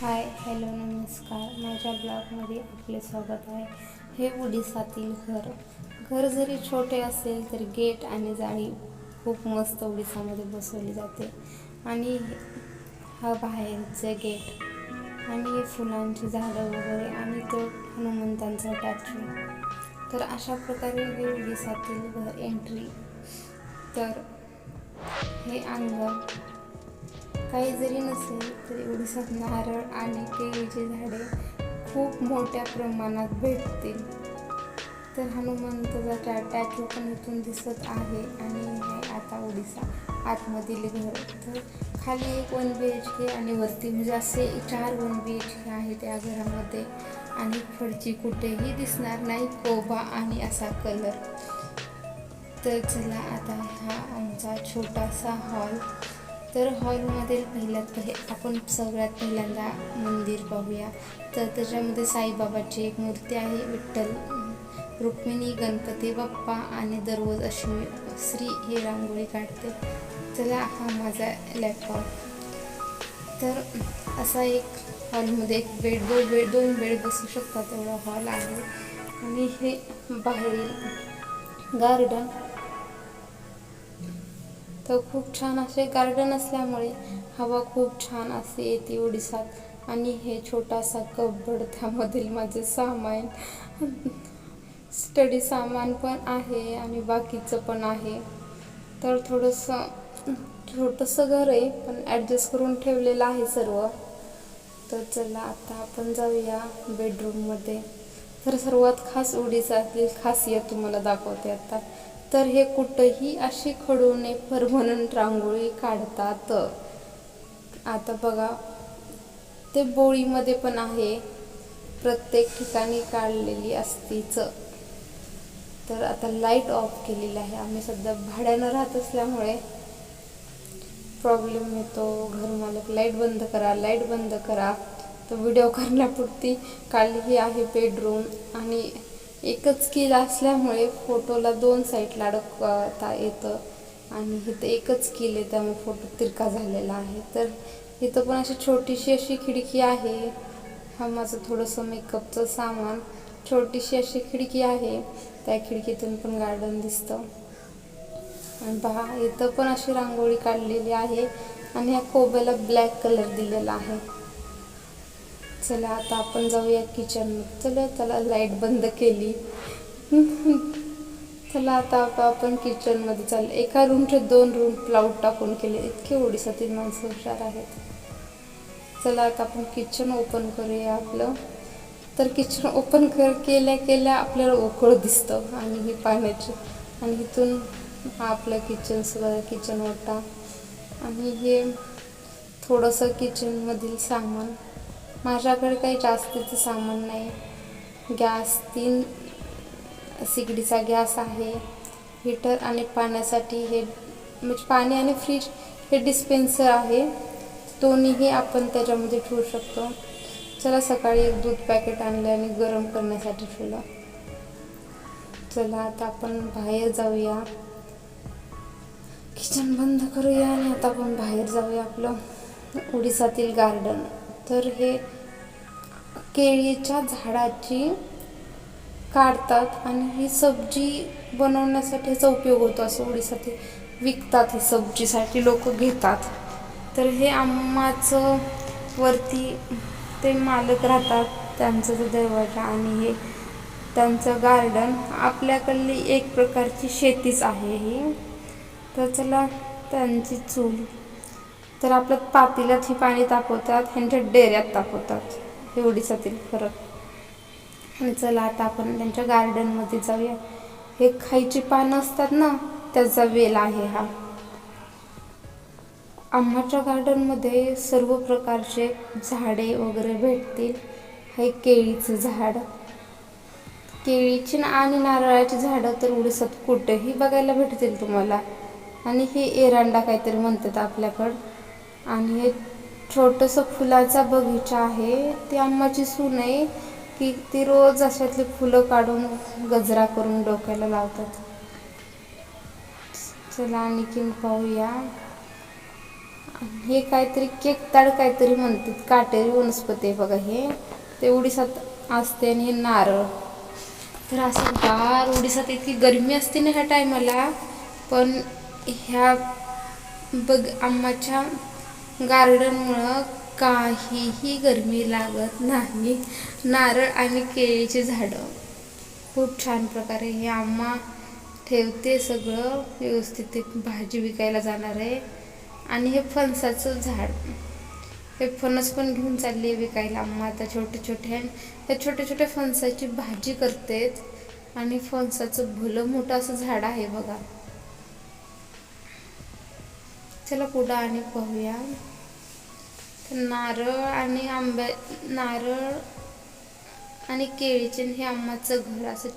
Hi hello नमस्कार. माझ्या ब्लॉगमध्ये आपले स्वागत आहे. हे उडीसातील घर. घर जरी छोटे असेल तरी गेट आणि जाळी खूप मस्त उडिसामध्ये बसवली जाते. आणि हा बाहेरचं गेट आणि हे फुलांची झाडं वगैरे आणि तो हनुमंतांचा टॅच्यू तर अशा प्रकारे हे उडिसातील घर एंट्री तर हे अंगण काही जरी नसेल तरी उडीसात नारळ आणि केळीची झाडे खूप मोठ्या प्रमाणात भेटतील. तर हनुमंताचा टॅ टॅचू पण इथून दिसत आहे आणि हे आता उडीसा आतमधील घर. तर खाली एक वन बी एच के आणि वरती म्हणजे असे चार वन बी एच के आहे त्या घरामध्ये. आणि फडची कुठेही दिसणार नाही कोबा आणि असा कलर तर चला आता हा आमचा छोटासा हॉल तर हॉलमधील पहिल्यात पहिले आपण सगळ्यात पहिल्यांदा मंदिर पाहूया. तर त्याच्यामध्ये साईबाबाची एक मूर्ती आहे विठ्ठल रुक्मिणी गणपती बाप्पा आणि दररोज अशी श्री ही रांगोळी काढते. चला हा माझा लॅपटॉप तर असा एक हॉलमध्ये एक बेड दोन बेड दोन बेड बसू शकतात एवढा हॉल आहे. आणि हे बाहेरील गार्डन तर खूप छान असे गार्डन असल्यामुळे हवा खूप छान असे येते ओडिसात. आणि हे छोटासा कबड त्यामधील माझे सामान. स्टडी सामान पण आहे आणि बाकीचं पण आहे. तर थोडंसं छोटंसं घर आहे पण ॲडजस्ट करून ठेवलेलं आहे सर्व. तर चला आता आपण जाऊया बेडरूममध्ये तर सर्वात खास ओडिसातील खासियत तुम्हाला दाखवते आता. तर हे कुठंही अशी खडूने परमनंट रांगोळी काढतात. आता बघा ते बोळीमध्ये पण आहे. प्रत्येक ठिकाणी काढलेली असतीच. तर आता लाइट ऑफ केलेली आहे. आम्ही सध्या भाड्यानं राहत असल्यामुळे प्रॉब्लेम येतो. घरमालक लाइट बंद करा लाइट बंद करा. तर व्हिडिओ करण्यापुरती काढलेली आहे बेडरूम आणि एकच कील असल्यामुळे फोटोला दोन साईडला अडकता येतं. आणि इथं एकच कील आहे त्यामुळे फोटो तिरका झालेला आहे. तर इथं पण अशी छोटीशी अशी खिडकी आहे. हा माझं थोडंसं मेकअपचं सामान. छोटीशी अशी खिडकी आहे. त्या खिडकीतून पण गार्डन दिसतं. आणि पहा इथं पण अशी रांगोळी काढलेली आहे. आणि ह्या कोब्याला ब्लॅक कलर दिलेला आहे. चला आता आपण जाऊया किचन चला चला लाइट बंद केली. चला आता आपण किचनमध्ये चाललं एका रूमचे दोन रूम प्लाऊट टाकून केले. इतके ओडिसातील माणसं हुशार आहेत. चला आता आपण किचन ओपन करूया आपलं. तर किचन ओपन कर केल्या केल्या आपल्याला ओकळ दिसतं आणि ही पाण्याची. आणि इथून आपलं किचन सगळं किचन ओटा आणि हे थोडंसं किचनमधील सामान. माझ्याकडे काही जास्तीचं सामान नाही. गॅस तीन सिगडीचा गॅस आहे. हीटर आणि पाण्यासाठी हे म्हणजे पाणी आणि फ्रीज हे डिस्पेन्सर आहे. दोन्हीही आपण त्याच्यामध्ये ठेवू शकतो. चला सकाळी एक दूध पॅकेट आणलं आणि गरम करण्यासाठी ठेवलं. चला आता आपण बाहेर जाऊया. किचन बंद करूया आणि आता आपण बाहेर जाऊया आपलं उडीसातील गार्डन. तर हे केळीच्या झाडाची काढतात आणि ही सब्जी बनवण्यासाठी ह्याचा उपयोग होतो असं उडीसाठी विकतात ही सब्जीसाठी लोक घेतात. तर हे आम्हाचं वरती ते मालक राहतात त्यांचं ते दरवाजा आणि हे त्यांचं गार्डन आपल्याकडली एक प्रकारची शेतीच आहे ही. तर चला त्यांची चूल तर आपल्या पातेल्यात ही पाणी तापवतात ह्यांच्या डेऱ्यात तापवतात. हे ओडिसातील फरक. आणि चला आता आपण त्यांच्या गार्डनमध्ये जाऊया. हे खायची पानं असतात ना त्याचा वेल आहे हा. आम्हाच्या गार्डनमध्ये सर्व प्रकारचे झाडे वगैरे भेटतील. हे केळीचं झाड. केळीची आणि नारळाची झाडं तर उडीसात कुठेही बघायला भेटतील तुम्हाला. आणि हे एरांडा काहीतरी म्हणतात आपल्याकडं. आणि हे छोटंसं फुलाचा बगीचा आहे. ती अम्माची सून आहे की ती रोज अशातली फुलं काढून गजरा करून डोक्याला लावतात. चला आणखीन पाहूया. हे काहीतरी केक ताड काहीतरी म्हणतात. काटेरी वनस्पती आहे बघा हे. ते उडीसात असते आणि हे नारळ. तर असं गार उडीसात इतकी गरमी असते ना ह्या टायमाला. पण ह्या बग आम्हाच्या गार्डनमुळं काहीही गरमी लागत नाही. नारळ आणि केळीची झाडं. खूप छान प्रकारे हे आम्हा ठेवते सगळं. व्यवस्थित भाजी विकायला जाणार आहे. आणि हे फणसाचं झाड. हे फणस पण घेऊन चालली आहे विकायला आम्हा आता छोटे छोटे. आहे त्या छोट्या छोट्या फणसाची भाजी करतेत. आणि फणसाचं भलं मोठं असं झाड आहे बघा. चला पुढं आणि पाहूया. तर नारळ आणि आंब्या नारळ आणि केळीचे हे आम्हाचं घर असं